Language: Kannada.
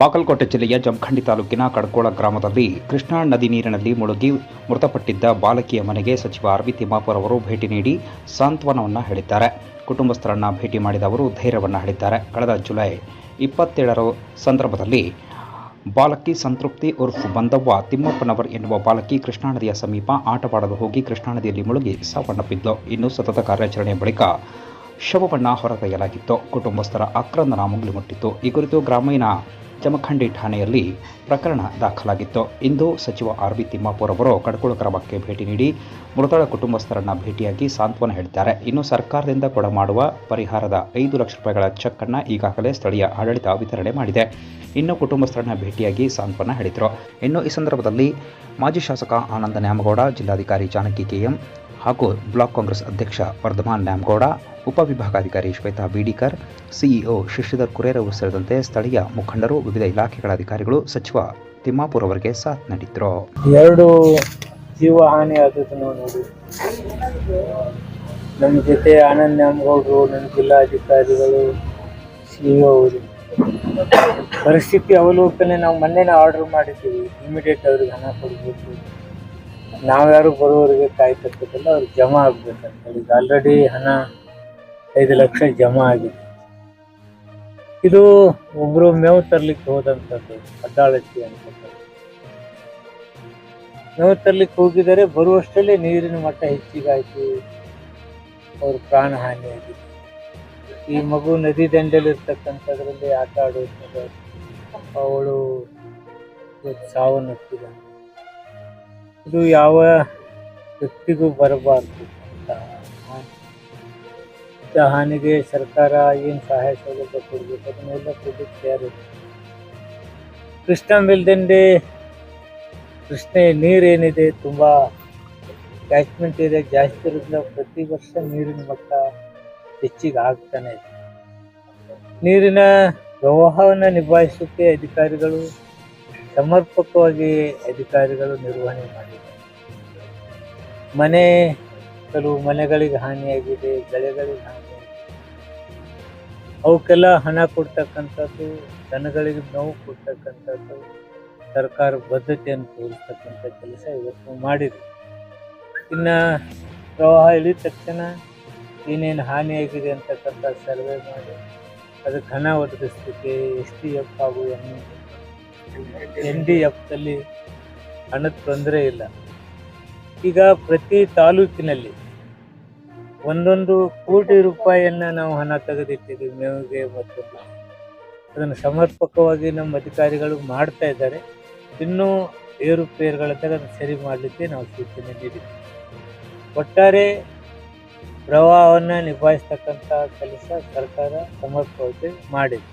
ಬಾಗಲಕೋಟೆ ಜಿಲ್ಲೆಯ ಜಮಖಂಡಿ ತಾಲೂಕಿನ ಕಡ್ಕೋಳ ಗ್ರಾಮದಲ್ಲಿ ಕೃಷ್ಣಾ ನದಿ ನೀರಿನಲ್ಲಿ ಮುಳುಗಿ ಮೃತಪಟ್ಟಿದ್ದ ಬಾಲಕಿಯ ಮನೆಗೆ ಸಚಿವ ಆರ್ ವಿ ತಿಮ್ಮಾಪುರ್ ಅವರು ಭೇಟಿ ನೀಡಿ ಸಾಂತ್ವನವನ್ನು ಹೇಳಿದ್ದಾರೆ. ಕುಟುಂಬಸ್ಥರನ್ನ ಭೇಟಿ ಮಾಡಿದ ಅವರು ಧೈರ್ಯವನ್ನು ಹೇಳಿದ್ದಾರೆ. ಕಳೆದ ಜುಲೈ ಇಪ್ಪತ್ತೇಳರ ಸಂದರ್ಭದಲ್ಲಿ ಬಾಲಕಿ ಸಂತೃಪ್ತಿ ಉರ್ಫ್ ಬಂದವ್ವ ತಿಮ್ಮಪ್ಪನವರ್ ಎನ್ನುವ ಬಾಲಕಿ ಕೃಷ್ಣಾ ನದಿಯ ಸಮೀಪ ಆಟವಾಡಲು ಹೋಗಿ ಕೃಷ್ಣಾ ನದಿಯಲ್ಲಿ ಮುಳುಗಿ ಸಾವನ್ನಪ್ಪಿದ್ದು ಇನ್ನು ಸತತ ಕಾರ್ಯಾಚರಣೆ ಬಳಿಕ ಶವವನ್ನು ಹೊರತೆಗೆಯಲಾಗಿತ್ತು. ಕುಟುಂಬಸ್ಥರ ಆಕ್ರಂದನ ಮುಗಿಲು ಮುಟ್ಟಿತ್ತು ಈ ಕುರಿತು ಗ್ರಾಮೀಣ ಜಮಖಂಡಿ ಠಾಣೆಯಲ್ಲಿ ಪ್ರಕರಣ ದಾಖಲಾಗಿತ್ತು. ಇಂದು ಸಚಿವ ಆರ್ ಬಿ ತಿಮ್ಮಾಪುರ್ ಅವರು ಕಡ್ಕೋಳ ಗ್ರಾಮಕ್ಕೆ ಭೇಟಿ ನೀಡಿ ಮೃತಳ ಕುಟುಂಬಸ್ಥರನ್ನ ಭೇಟಿಯಾಗಿ ಸಾಂತ್ವನ ಹೇಳಿದ್ದಾರೆ. ಇನ್ನು ಸರ್ಕಾರದಿಂದ ಕೊಡಮಾಡುವ ಪರಿಹಾರದ ಐದು ಲಕ್ಷ ರೂಪಾಯಿಗಳ ಚೆಕ್ ಅನ್ನು ಈಗಾಗಲೇ ಸ್ಥಳೀಯ ಆಡಳಿತ ವಿತರಣೆ ಮಾಡಿದೆ. ಇನ್ನು ಕುಟುಂಬಸ್ಥರನ್ನ ಭೇಟಿಯಾಗಿ ಸಾಂತ್ವನ ಹೇಳಿದರು. ಇನ್ನು ಈ ಸಂದರ್ಭದಲ್ಲಿ ಮಾಜಿ ಶಾಸಕ ಆನಂದ ನ್ಯಾಮಗೌಡ, ಜಿಲ್ಲಾಧಿಕಾರಿ ಜಾನಕಿ ಕೆಎಂ ಹಾಗೂ ಬ್ಲಾಕ್ ಕಾಂಗ್ರೆಸ್ ಅಧ್ಯಕ್ಷ ವರ್ಧಮಾನ್ ನ್ಯಾಮಗೌಡ ಉಪವಿಭಾಗಾಧಿಕಾರಿ ಶ್ವೇತಾ ಬಿಡಿಕರ್, ಸಿಇಒ ಶಶಿಧರ್ ಕುರೇರವರು ಸೇರಿದಂತೆ ಸ್ಥಳೀಯ ಮುಖಂಡರು, ವಿವಿಧ ಇಲಾಖೆಗಳ ಅಧಿಕಾರಿಗಳು, ಸಚಿವ ತಿಮ್ಮಾಪುರ್ ಅವರಿಗೆ ಸಾಥ್ ನೀಡಿದ್ರು. ಎರಡು ಜೀವ ಹಾನಿ ಆದದನ್ನು ನೋಡಿ. ನಮ್ಮ ಜೊತೆ ಆನಂದ್ ನ್ಯಾಮಗೌಡರು ನಮ್ಮ ಜಿಲ್ಲಾಧಿಕಾರಿಗಳು ಸಿ ಅವರು. ಪರಿಸ್ಥಿತಿ ಅವಲೋಕನೆ ನಾವು ಮೊನ್ನೆನೇ ಆರ್ಡರ್ ಮಾಡಿದ್ದೀವಿ. ಇಮಿಡಿಯೇಟ್ ಅವ್ರಿಗೆ ಹಣ ಕೊಡಬೇಕು. ನಾವ್ಯಾರು ಬರೋರಿಗೆ ಕಾಯ್ತಿರ್ತದಲ್ಲ ಅವ್ರಿಗೆ ಜಮಾ ಆಗ್ಬೇಕಂತ ಹೇಳಿ ಆಲ್ರೆಡಿ ಹಣ ಐದು ಲಕ್ಷ ಜಮಾ ಆಗಿದೆ. ಇದು ಒಬ್ರು ಮೇವು ತರ್ಲಿಕ್ಕೆ ಹೋದಂಥದ್ದು ಅಡ್ಡಾಳತಿ ಅಂತ ಮೇವು ತರ್ಲಿಕ್ಕೆ ಹೋಗಿದರೆ ಬರುವಷ್ಟರಲ್ಲಿ ನೀರಿನ ಮಟ್ಟ ಹೆಚ್ಚಿಗಾಯಿತು. ಅವ್ರ ಪ್ರಾಣ ಹಾನಿಯಾಗಿದೆ. ಈ ಮಗು ನದಿ ದಂಡೆಯಲ್ಲಿ ಇರ್ತಕ್ಕಂಥದ್ರಲ್ಲಿ ಆಟ ಆಡೋದ್ರಿಂದ ಅವಳು ಸಾವನ್ನಪ್ಪಿದ ಇದು ಯಾವ ವ್ಯಕ್ತಿಗೂ ಬರಬಾರ್ದು. ಹಾನಿಗೆ ಸರ್ಕಾರ ಏನು ಸಹಾಯ ಸೌಲಭ್ಯ ಕೊಡಬೇಕು ಅದನ್ನೆಲ್ಲ ಕೊಡಲಿಕ್ಕೆ ತಯಾರಿದೆ ಕೃಷ್ಣ ಮೇಲ್ದಂಡೆ ಕೃಷ್ಣ ನೀರೇನಿದೆ ತುಂಬ ಕ್ಯಾಚ್ಮೆಂಟ್ ಏರಿಯಾ ಜಾಸ್ತಿ ಇರೋದ್ರಿಂದ ಪ್ರತಿ ವರ್ಷ ನೀರಿನ ಮಟ್ಟ ಹೆಚ್ಚಿಗೆ ಆಗ್ತಾನೆ ಇದೆ. ನೀರಿನ ಪ್ರವಾಹವನ್ನು ನಿಭಾಯಿಸೋಕ್ಕೆ ಅಧಿಕಾರಿಗಳು ಸಮರ್ಪಕವಾಗಿ ಅಧಿಕಾರಿಗಳು ನಿರ್ವಹಣೆ ಮಾಡಿದ್ದಾರೆ. ಮನೆ, ಕೆಲವು ಮನೆಗಳಿಗೆ ಹಾನಿಯಾಗಿದೆ ಬೆಳೆಗಳಿಗೆ ಹಾನಿಯಾಗಿದೆ ಅವಕ್ಕೆಲ್ಲ ಹಣ ಕೊಡ್ತಕ್ಕಂಥದ್ದು, ದನಗಳಿಗೆ ನೋವು ಕೊಡ್ತಕ್ಕಂಥದ್ದು, ಸರ್ಕಾರ ಬದ್ಧತೆಯನ್ನು ತೋರಿಸ್ತಕ್ಕಂಥ ಕೆಲಸ ಇವತ್ತು ಮಾಡಿದೆ. ಇನ್ನು ಪ್ರವಾಹ ಇಳಿದ ತಕ್ಷಣ ಏನೇನು ಹಾನಿಯಾಗಿದೆ ಅಂತಕ್ಕಂಥ ಸರ್ವೆ ಮಾಡಿ ಅದಕ್ಕೆ ಹಣ ಒದಗಿಸ್ಲಿಕ್ಕೆ ಎಸ್ ಡಿ ಎಫ್ ಹಾಗೂ ಎನ್ ಎನ್ ಡಿ ಎಫ್ದಲ್ಲಿ ಹಣದ ತೊಂದರೆ ಇಲ್ಲ. ಈಗ ಪ್ರತಿ ತಾಲೂಕಿನಲ್ಲಿ ಒಂದೊಂದು ಕೋಟಿ ರೂಪಾಯಿಯನ್ನು ನಾವು ಹಣ ತೆಗೆದಿಟ್ಟಿದ್ದೀವಿ ಮೇವಿಗೆ ಮತ್ತು ಅದನ್ನು ಸಮರ್ಪಕವಾಗಿ ನಮ್ಮ ಅಧಿಕಾರಿಗಳು ಮಾಡ್ತಾ ಇದ್ದಾರೆ. ಇನ್ನೂ ಏರುಪೇರುಗಳಂತೆ ಅದನ್ನು ಸರಿ ಮಾಡಲಿಕ್ಕೆ ನಾವು ಸೂಚನೆ ನೀಡಿದ್ದೀವಿ. ಒಟ್ಟಾರೆ ಪ್ರವಾಹವನ್ನು ನಿಭಾಯಿಸ್ತಕ್ಕಂಥ ಕೆಲಸ ಸರ್ಕಾರ ಸಮರ್ಪಕವಾಗಿ ಮಾಡಿದೆ.